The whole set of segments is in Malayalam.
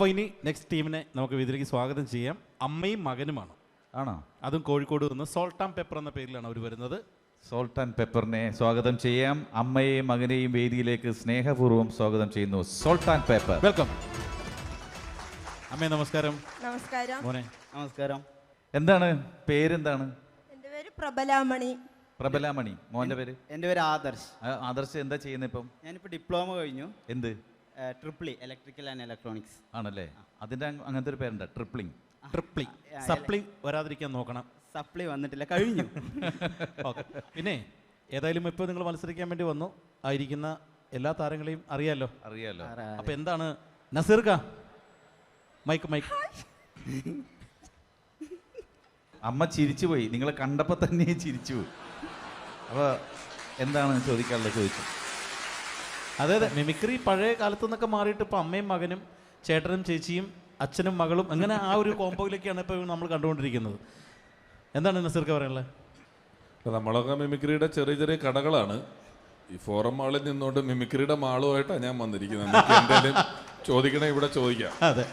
അപ്പോൾ ഇനി നെക്സ്റ്റ് ടീമിനെ നമുക്ക് ഇതിലേക്ക് സ്വാഗതം ചെയ്യാം. അമ്മയും മകനുമാണ്. ആണോ? അതും കോഴിക്കോട് നിന്ന് സോൾട്ട് ആൻഡ് പെപ്പർ എന്ന പേരിലാണ് അവർ വരുന്നത്. സോൾട്ട് ആൻഡ് പെപ്പറിനെ സ്വാഗതം ചെയ്യാം. അമ്മയെയും മകനെയും വേദിയിലേക്ക് സ്നേഹപൂർവം സ്വാഗതം ചെയ്യുന്നു സോൾട്ട് ആൻഡ് പെപ്പർ വെൽക്കം അമ്മേ നമസ്കാരം. നമസ്കാരം. മോനെ. നമസ്കാരം. എന്താണ്? പേരെന്താണ്? എന്റെ പേര് പ്രബലാമണി. പ്രബലാമണി. മോന്റെ പേര്? എന്റെ പേര് ആദർശ്. ആ, ആദർശ് എന്താ ചെയ്യുന്നത് ഇപ്പം? ഞാനിപ്പോൾ ഡിപ്ലോമ കഴിഞ്ഞു. എന്ത്? ട്രിപ്പിളി ഇലക്ട്രിക്കൽ ആൻഡ് ഇലക്ട്രോണിക്സ് ആണല്ലേ? അതിന്റെ അങ്ങനത്തെ ഒരു പേരുണ്ട് ട്രിപ്ലിംഗ് ട്രിപ്ലി സപ്ലി വരാതിരിക്കാൻ നോക്കണം. സപ്ലി വന്നിട്ടില്ല കഴിഞ്ഞു. ഓക്കെ. പിന്നെ ഏതായാലും ഇപ്പോൾ നിങ്ങൾ മത്സരിക്കാൻ വേണ്ടി വന്നു. ആയിരിക്കുന്ന എല്ലാ താരങ്ങളെയും അറിയാലോ? അറിയാലോ. അപ്പൊ അപ്പോൾ എന്താണ്? നസീർക്ക. Mic mic. അമ്മ ചിരിച്ചു പോയി നിങ്ങളെ കണ്ടപ്പോൾ തന്നെ ചിരിച്ചു പോയി അപ്പോൾ എന്താണ് ചോദിക്കാനുള്ളത് ചോദിച്ചു? അതെ അതെ. മിമിക്രി പഴയ കാലത്തു നിന്നൊക്കെ മാറിയിട്ട് ഇപ്പൊ അമ്മയും മകനും ചേട്ടനും ചേച്ചിയും അച്ഛനും മകളും അങ്ങനെ ആ ഒരു കോമ്പോയിലേക്കാണ് ഇപ്പൊ നമ്മൾ കണ്ടുകൊണ്ടിരിക്കുന്നത്. എന്താണ് നസീർക്ക് പറയാനുള്ളത്? അപ്പൊ നമ്മളൊക്കെ മിമിക്രിയുടെ ചെറിയ ചെറിയ കടകളാണ്. ഈ ഫോറം മാളിൽ നിന്നുകൊണ്ട് മിമിക്രിയുടെ മാളുമായിട്ടാണ് ഞാൻ വന്നിരിക്കുന്നത്. ചോദിക്കണ എന്തായാലും ചോദിക്കണേ ഇവിടെ ചോദിക്കാം. അതെ.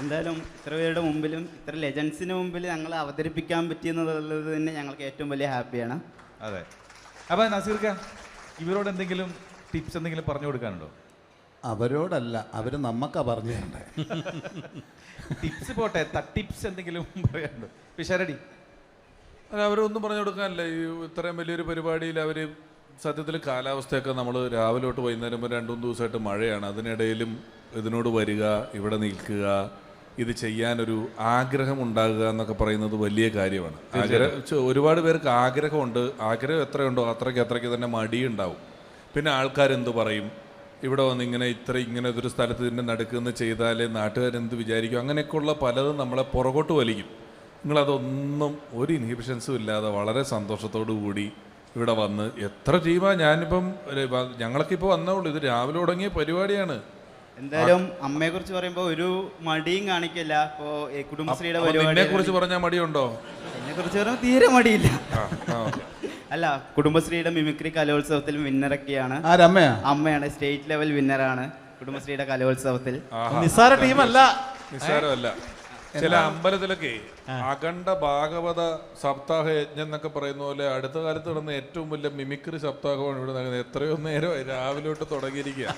എന്തായാലും ഇത്ര പേരുടെ മുമ്പിലും ഇത്ര ലെജൻസിന് മുമ്പിൽ ഞങ്ങൾ അവതരിപ്പിക്കാൻ പറ്റിയെന്നുള്ളത് തന്നെ ഞങ്ങൾക്ക് ഏറ്റവും വലിയ ഹാപ്പിയാണ്. അതെ. അപ്പോൾ നസീർക്ക ഇവരോട് എന്തെങ്കിലും ടിപ്സ് എന്തെങ്കിലും പറഞ്ഞു കൊടുക്കാനുണ്ടോ? അവരോടല്ല അവർ നമ്മക്കാ പറഞ്ഞു തരണ്ടേ. ടിപ്സ് പോട്ടെ ടിപ്സ് എന്തെങ്കിലും പറയാനുണ്ടോ? പിഷാരടി. അല്ല അവരൊന്നും പറഞ്ഞു കൊടുക്കാനല്ല. ഈ ഇത്രയും വലിയൊരു പരിപാടിയിൽ അവർ സത്യത്തിൽ കാലാവസ്ഥയൊക്കെ നമ്മൾ രാവിലെ തൊട്ട് വൈകുന്നേരം വരെ രണ്ടു മൂന്ന് ദിവസമായിട്ട് മഴയാണ്. അതിനിടയിലും ഇതിനോട് വരിക ഇവിടെ നിൽക്കുക ഇത് ചെയ്യാനൊരു ആഗ്രഹം ഉണ്ടാകുക എന്നൊക്കെ പറയുന്നത് വലിയ കാര്യമാണ്. ആഗ്രഹം ഒരുപാട് പേർക്ക് ആഗ്രഹമുണ്ട്. ആഗ്രഹം എത്രയുണ്ടോ അത്രയ്ക്ക് അത്രയ്ക്ക് തന്നെ മടിയുണ്ടാവും. പിന്നെ ആൾക്കാരെന്ത് പറയും? ഇവിടെ വന്ന് ഇങ്ങനെ ഇത്ര ഇങ്ങനെ ഒരു സ്ഥലത്ത് ഇതിന്റെ നടുക്കുന്ന് ചെയ്താലേ നാട്ടുകാരെന്ത് വിചാരിക്കും? അങ്ങനെയൊക്കെയുള്ള പലതും നമ്മളെ പുറകോട്ട് വലിക്കും. നിങ്ങളതൊന്നും ഒരു ഇൻഹിബിഷൻസും ഇല്ലാതെ വളരെ സന്തോഷത്തോടു കൂടി ഇവിടെ വന്ന് എത്ര ടീമാ ഞാനിപ്പം ഞങ്ങളൊക്കെ ഇപ്പോൾ വന്നേ ഉള്ളൂ. ഇത് രാവിലെ തുടങ്ങിയ പരിപാടിയാണ്. എന്തായാലും അമ്മയെ കുറിച്ച് പറയുമ്പോൾ ഒരു മടിയും കാണിക്കില്ല. ഇപ്പോ കുടുംബശ്രീയുടെ കുറിച്ച് പറഞ്ഞാൽ മടിയുണ്ടോ? എന്നെ കുറിച്ച് പറഞ്ഞാൽ തീരെ മടിയില്ല. അല്ല കുടുംബശ്രീയുടെ മിമിക്രി കലോത്സവത്തിൽ വിന്നറൊക്കെയാണ് ആരമ്മയാ? അമ്മയാണ് സ്റ്റേറ്റ് ലെവൽ വിന്നറാണ് കുടുംബശ്രീയുടെ കലോത്സവത്തിൽ. നിസാര നിസ്സാര ടീമല്ല. നിസ്സാരമല്ല. ചില അമ്പലത്തിലൊക്കെ അഖണ്ഡ ഭാഗവത സപ്താഹ യജ്ഞം എന്നൊക്കെ പറയുന്ന പോലെ അടുത്ത കാലത്ത് നടന്ന ഏറ്റവും വലിയ മിമിക്രി സപ്താഹമാണ് ഇവിടെ നടക്കുന്നത്. എത്രയോ നേരം രാവിലെ തൊട്ട് തുടങ്ങിയിരിക്കുക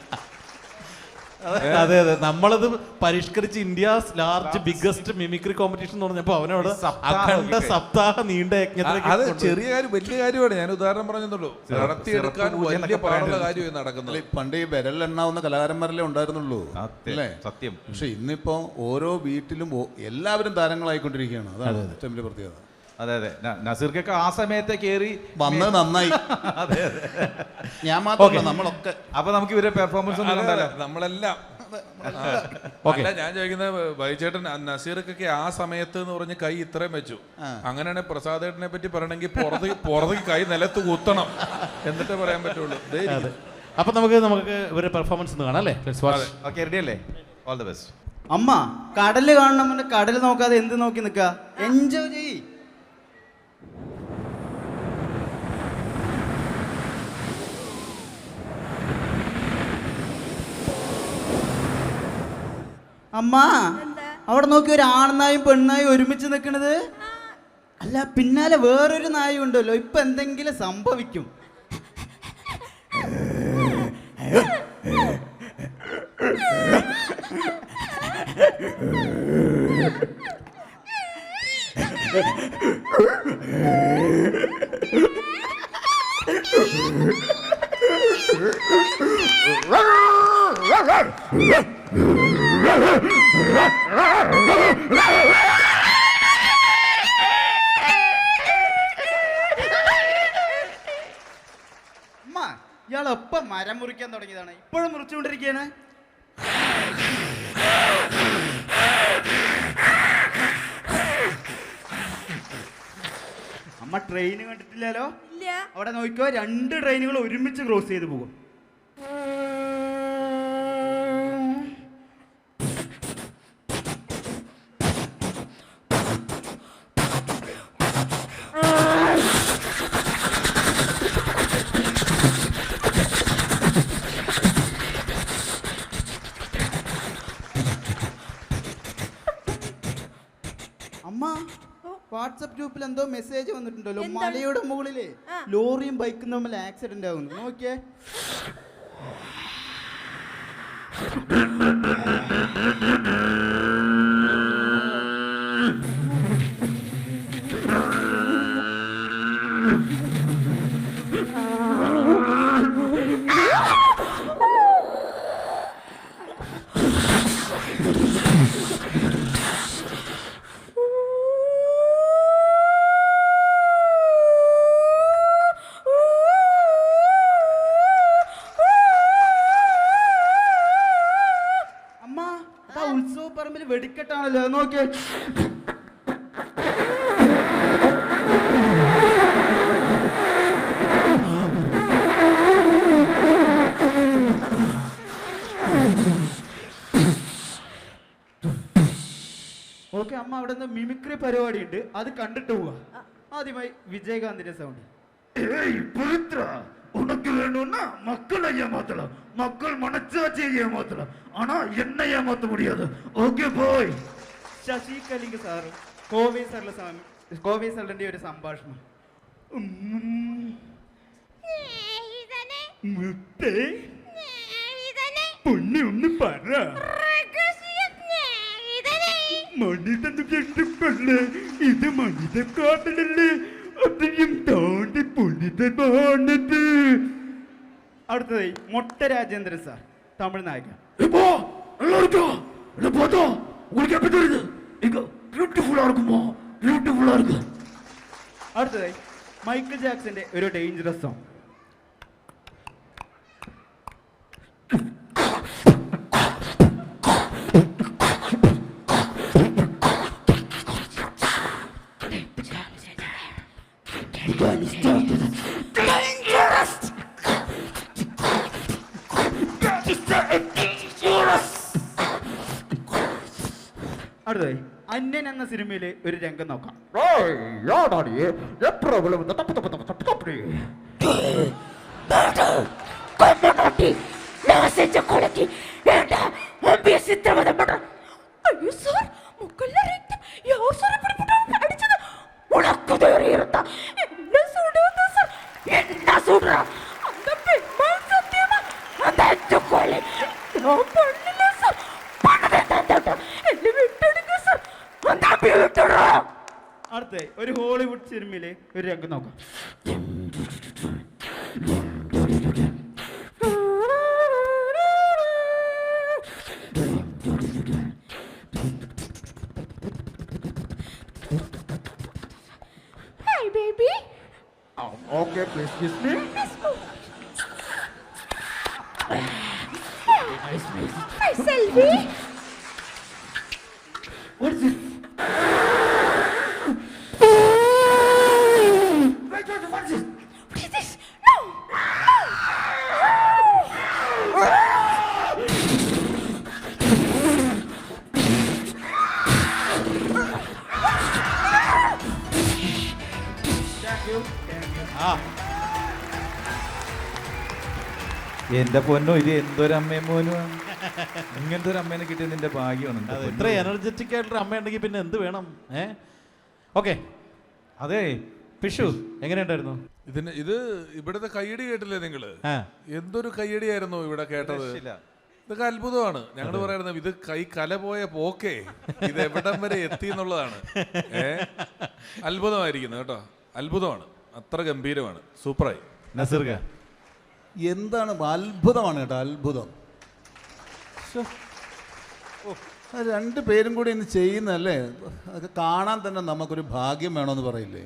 അതെ അതെ നമ്മളത് പരിഷ്കരിച്ച് India's large biggest mimicry competition എന്ന് പറഞ്ഞപ്പോ അവനോട് അഖണ്ഡ. സപ്താഹ നീണ്ട യജ്ഞത്തിലേക്ക് അത് ചെറിയ കാര്യം വലിയ കാര്യമാണ്. ഞാൻ ഉദാഹരണം പറഞ്ഞതുള്ളൂ. നടത്തിയെടുക്കാൻ വലിയ പാടുള്ള. നടക്കുന്നത്. പണ്ട് ഈ വിരലെണ്ണാവുന്ന കലാകാരന്മാരല്ലേ ഉണ്ടായിരുന്നുള്ളൂ? അല്ലേ? സത്യം. പക്ഷെ ഇന്നിപ്പോ ഓരോ വീട്ടിലും എല്ലാവരും താരങ്ങളായിക്കൊണ്ടിരിക്കുകയാണ്. അതാണ് ഏറ്റവും വലിയ പ്രത്യേകത. അതെ അതെ. നസീർക്കൊക്കെ ആ സമയത്തെ കയറി വന്നത് നന്നായി. അതെ അതെ. ഞാൻ മാത്രമല്ല നമ്മളൊക്കെ. അപ്പൊ നമുക്ക് ഇവരെ പെർഫോമൻസ് ഒന്നും നമ്മളെല്ലാം. അല്ല ഞാൻ ചോദിക്കുന്നത് വൈചേട്ടൻ നസീർക്കൊക്കെ ആ സമയത്ത് എന്ന് പറഞ്ഞ് കൈ ഇത്രയും വെച്ചു. അങ്ങനെയാണെങ്കിൽ പ്രസാദേട്ടനെ പറ്റി പറയണമെങ്കിൽ പുറത്ത് പുറത്തേക്ക് കൈ നിലത്ത് കുത്തണം. എന്നിട്ട് പറയാൻ പറ്റുള്ളൂ. അതെ. അപ്പൊ നമുക്ക് നമുക്ക് ഇവരുടെ പെർഫോമൻസ് ഒന്ന് കാണാം അല്ലേ? Let's watch. ഓക്കെ റെഡി അല്ലേ? ഓൾ ദി ബെസ്റ്റ് അമ്മ കടൽ കാണണം കടൽ നോക്കാതെ എന്ത് നോക്കി നിക്കാ? എൻജോയ് ചെയ് അമ്മ അവിടെ നോക്കി ഒരു ആൺനായും പെണ്ണായും ഒരുമിച്ച് നിൽക്കണത് അല്ല പിന്നാലെ വേറൊരു നായും ഉണ്ടല്ലോ. ഇപ്പൊ എന്തെങ്കിലും സംഭവിക്കും. ഇയാൾ എപ്പം മരം മുറിക്കാൻ തുടങ്ങിയതാണ്. ഇപ്പോഴും മുറിച്ചുകൊണ്ടിരിക്കുകയാണ് അമ്മ ട്രെയിൻ കണ്ടിട്ടില്ലല്ലോ? ഇല്ല. അവിടെ നോക്കിക്കോ രണ്ട് ട്രെയിനുകൾ ഒരുമിച്ച് ക്രോസ് ചെയ്ത് പോകും. വാട്സപ്പ് ഗ്രൂപ്പിൽ എന്തോ മെസ്സേജ് വന്നിട്ടുണ്ടല്ലോ? മലയുടെ മുകളിൽ ലോറിയും ബൈക്കും തമ്മിൽ ആക്സിഡന്റ് ആവുന്നു. നോക്കിയേ. വെടിക്കെട്ടാണല്ലോ. നോക്കിയേ. ഓക്കെ അമ്മ അവിടെ നിന്ന് മിമിക്രി പരിപാടി ഉണ്ട് അത് കണ്ടിട്ട് പോവാ. ആദ്യമായി വിജയകാന്തിന്റെ സൗണ്ട് ഏയ് പവിത്ര உனக்கு வேணும்னா மக்களை ஏமாத்தலாம் மக்கள் மனச்சாட்சியை ஏமாத்தலாம் ஆனா என்ன ஏமாத்த முடியாது ஓகே போய் ശശി കലിംഗ് സാറും കോവി സാറിലെ സം- കോവി സാറിന്റെ ഒരു സംഭാഷണം ഉം. മുത്തേ പൊണ്ണി ഒന്ന് പറ മണിതന്ന് കെട്ടിപ്പല്ലേ ഇത് മണിത കാതലല്ലേ അതെയും താണ്ടി പുനിതമാണത് അടുത്തതായി മൊട്ട രാജേന്ദ്രൻ സാർ തമിഴ് നായകൻ. അടുത്തതായി മൈക്കിൾ ജാക്സന്റെ ഒരു ഡേഞ്ചറസ് സോങ് சார் இப்படி போட்டு அடிச்சது உனக்கு தைரியம் இருந்தா என்ன சொல்றது சார் என்ன சொல்ற அந்த பெண்மான் சத்தியமா அந்த அஞ்சு கொலை நான் பண்ணல അടുത്ത ഒരു ഹോളിവുഡ് സിനിമയിലെ ഒരു രംഗം നോക്കാം Hi, baby. Oh, okay, please kiss me. Kiss me. Hi, Selvi. What is this? എന്റെ പൊന്നോ ഇത് എന്തൊരു അമ്മയും പോലും ഇങ്ങനത്തെ ഒരു അമ്മേനെ കിട്ടിയത് നിന്റെ ഭാഗ്യമാണ്. ഇത്ര എനർജറ്റിക് ആയിട്ടൊരു അമ്മ ഉണ്ടെങ്കിൽ പിന്നെ എന്ത് വേണം? ഏ? ഓക്കെ. അതെ പിഷു എങ്ങനെയുണ്ടായിരുന്നു? ഇതിന് ഇത് ഇവിടുത്തെ കയ്യടി കേട്ടില്ലേ നിങ്ങൾ? എന്തൊരു കയ്യടിയായിരുന്നു ഇവിടെ കേട്ടത്. ഇതൊക്കെ അത്ഭുതമാണ്. ഞങ്ങൾ പറയുന്നത് ഇത് കൈ കല പോയ പോക്കേ. ഇത് എവിടം വരെ എത്തി എന്നുള്ളതാണ്. ഏ? അത്ഭുതമായിരിക്കുന്നു കേട്ടോ. അത്ഭുതമാണ്. അത്ര ഗംഭീരമാണ്. സൂപ്പറായി. നസീർക്ക. എന്താണ് അത്ഭുതമാണ് കേട്ടോ അത്ഭുതം. രണ്ട് പേരും കൂടി ഇന്ന് ചെയ്യുന്നല്ലേ അതൊക്കെ കാണാൻ തന്നെ നമുക്കൊരു ഭാഗ്യം വേണമെന്ന് പറയില്ലേ?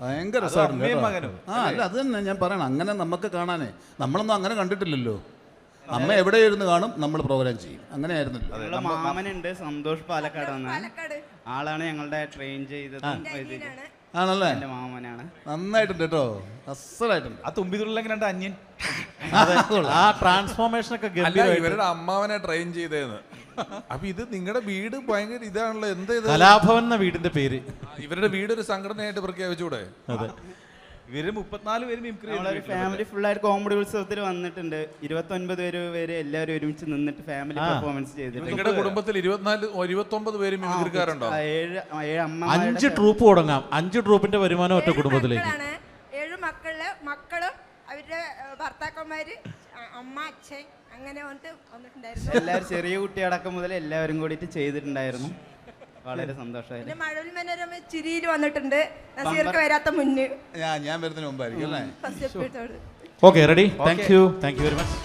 ഭയങ്കര രസമാണ് ആ അല്ല അത് തന്നെ ഞാൻ പറയണം. അങ്ങനെ നമുക്ക് കാണാനേ. നമ്മളൊന്നും അങ്ങനെ കണ്ടിട്ടില്ലല്ലോ. അമ്മ എവിടെ ഇരുന്ന് കാണും നമ്മൾ പ്രോഗ്രാം ചെയ്യും. അങ്ങനെ ആയിരുന്നല്ലോ മാമനുണ്ട് സന്തോഷ് പാലക്കാട് ആളാണ് ഞങ്ങളുടെ ട്രെയിൻ ചെയ്തതും ആണല്ലേ? എന്റെ മാമനാണ്. നന്നായിട്ടുണ്ട് കേട്ടോ. അസലായിട്ടുണ്ട്. ആ തുമ്പിതുള്ള എങ്ങനെ അന്യൻ? ആ ട്രാൻസ്ഫോർമേഷൻ ഒക്കെ അല്ല ഇവരുടെ അമ്മാവനെ ട്രെയിൻ ചെയ്തേന്ന്. അപ്പൊ ഇത് നിങ്ങളുടെ വീട് ഭയങ്കര ഇതാണല്ലോ എന്താ ഇത്? കലാഭവൻ എന്ന വീടിന്റെ പേര്. ഇവരുടെ വീട് ഒരു സംഘടനയായിട്ട് പ്രഖ്യാപിച്ചൂടെ? അതെ. ഇവർ മുപ്പത്തിനാല് പേര് മിമിക്രി നമ്മളൊരു ഫാമിലി ഫുള്ളായിട്ട് കോമഡി ഉത്സവത്തിൽ വന്നിട്ടുണ്ട്. ഇരുപത്തൊൻപത് പേര് പേര് എല്ലാവരും ഒരുമിച്ച് നിന്നിട്ട് ഫാമിലി. പെർഫോമൻസ് ചെയ്തിട്ടുണ്ട്. നിങ്ങളുടെ കുടുംബത്തിൽ ഇരുപത്തിനാല് ഇരുപത്തൊമ്പത് പേര് മിമിക്രിക്കാരുണ്ടോ ആ, ഏഴ് ആ, ഏഴ് അഞ്ച് ട്രൂപ്പ് തുടങ്ങാം. അഞ്ച് ട്രൂപ്പിന്റെ വരുമാനം ഒറ്റ ഏഴ് കുടുംബത്തിലേക്ക്. മക്കളാണ്. ഏഴ് മക്കളിൽ മക്കളും അവരുടെ ഏഹ്, ഭർത്താക്കന്മാര് അ- അമ്മ അച്ഛൻ അങ്ങനെ വന്നിട്ട് വന്നിട്ടുണ്ടായിരുന്നു. എല്ലാവരും ചെറിയ കുട്ടിയടക്കം മുതൽ എല്ലാവരും കൂടിയിട്ട് ചെയ്തിട്ടുണ്ടായിരുന്നു. വളരെ സന്തോഷമായി മഴവിൽ മനോരമ ചിരിയിൽ വന്നിട്ടുണ്ട്. നസീർക്ക് വരാത്ത മുന്നേ. ഞാൻ ഞാൻ വരുന്നതിന് മുമ്പായിരിക്കും അല്ലേ? Okay ready? Thank you thank you very much